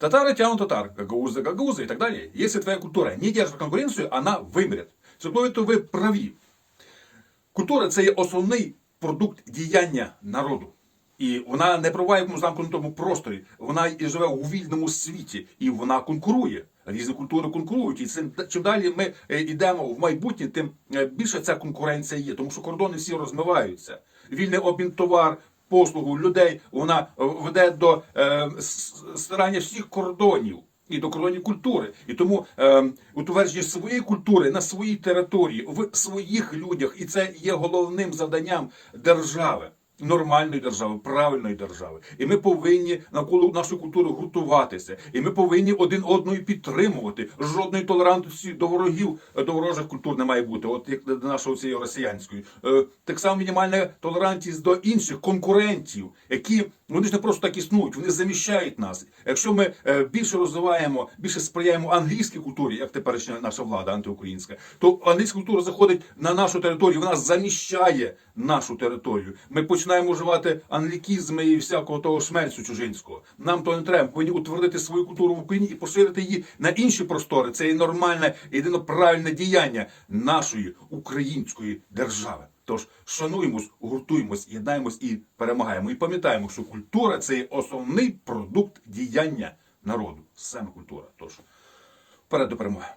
Татары тянут татар, гагаузы гагаузы и так далее. Если твоя культура не держит конкуренцию, она вимре. Тобто то ви праві. Культура це є основний продукт діяння народу. І вона не перебуває в якомусь замкнутому просторі. Вона і живе у вільному світі, і вона конкурує. Різні культури конкурують. І цим чим далі ми е, йдемо в майбутнє, тим е, більше ця конкуренція є, тому що кордони всі розмиваються. Вільний обмін товар, послугу людей вона е, веде до е, старання всіх кордонів і до кордонів культури. І тому е, утвердження своєї культури на своїй території, в своїх людях, і це є головним завданням держави. Нормальної держави, правильної держави, і ми повинні навколо нашої культури гуртуватися, і ми повинні один одного підтримувати. Жодної толерантності до ворогів, е, до ворожих культур не має бути. От як до нашої цієї росіянської, Е, так само мінімальна толерантність до інших конкурентів, які вони ж не просто так існують, вони заміщають нас. Якщо ми е, більше розвиваємо, більше сприяємо англійській культурі, як теперішня наша влада антиукраїнська, то англійська культура заходить на нашу територію, вона заміщає нашу територію. Ми починаємо вживати англікізми і всякого того шмельцю чужинського. Нам то не треба. Повинні утвердити свою культуру в Україні і поширити її на інші простори. Це є нормальне, єдино правильне діяння нашої української держави. Тож шануємось, гуртуємось, єднаємось і перемагаємо. І пам'ятаємо, що культура це є основний продукт діяння народу. Саме культура. Тож вперед до перемоги.